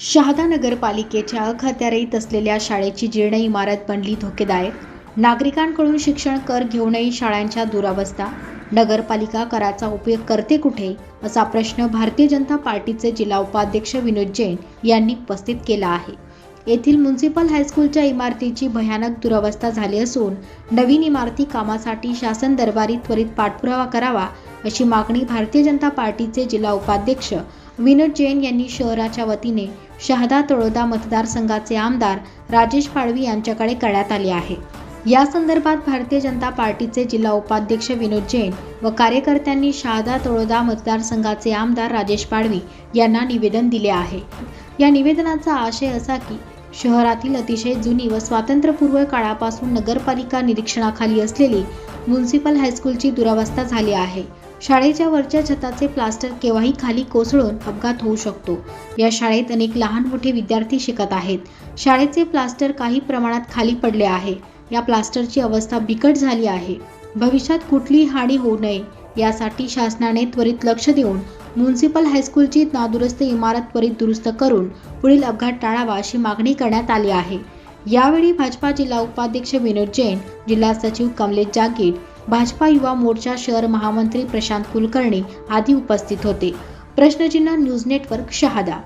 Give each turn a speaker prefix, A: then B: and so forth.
A: शहादा नगरपालिकेच्या अखत्यारीत असलेल्या शाळेची जीर्ण इमारत बनली धोकेदायक. नागरिकांकडून शिक्षण कर घेऊनही शाळांच्या दुरावस्था. नगरपालिका कराचा उपयोग करते कुठे? असा प्रश्न भारतीय जनता पार्टीचे जिल्हा उपाध्यक्ष विनोद जैन यांनी उपस्थित केला आहे. येथील म्युन्सिपल हायस्कूलच्या इमारतीची भयानक दुरावस्था झाली असून नवीन इमारती कामासाठी शासन दरबारी त्वरित पाठपुरावा करावा अशी मागणी भारतीय जनता पार्टीचे जिल्हा उपाध्यक्ष विनोद जैन यांनी शहराच्या वतीने शहादा तळोदा मतदारसंघाचे आमदार राजेश पाडवी यांच्याकडे करण्यात आले आहे. या संदर्भात भारतीय जनता पार्टीचे जिल्हा उपाध्यक्ष विनोद जैन व कार्यकर्त्यांनी शहादा तळोदा मतदारसंघाचे आमदार राजेश पाडवी यांना निवेदन दिले आहे. या निवेदनाचा आशय असा की शहरातील अतिशय जुनी व स्वातंत्र्यपूर्व काळापासून नगरपालिका निरीक्षणाखाली असलेली म्युन्सिपल हायस्कूलची दुरावस्था झाली आहे. शाळेच्या वरच्या छताचे प्लास्टर केव्हाही खाली कोसळून अपघात होऊ शकतो. या शाळेत अनेक लहान मोठे विद्यार्थी शिकत आहेत. शाळेचे प्लास्टर काही प्रमाणात खाली पडले आहे. या प्लास्टरची अवस्था बिकट झाली आहे. भविष्यात कुठलीही हानी होऊ नये यासाठी शासनाने त्वरित लक्ष देऊन म्युन्सिपल हायस्कूलची नादुरुस्त इमारत त्वरित दुरुस्त करून पुढील अपघात टाळावा अशी मागणी करण्यात आली आहे. यावेळी भाजपा जिल्हा उपाध्यक्ष विनोद जैन जिल्हा सचिव कमलेश जागीर भाजपा युवा मोर्चा शहर महामंत्री प्रशांत कुलकर्णी आदी उपस्थित होते. प्रश्नचिन्ह न्यूज नेटवर्क शहादा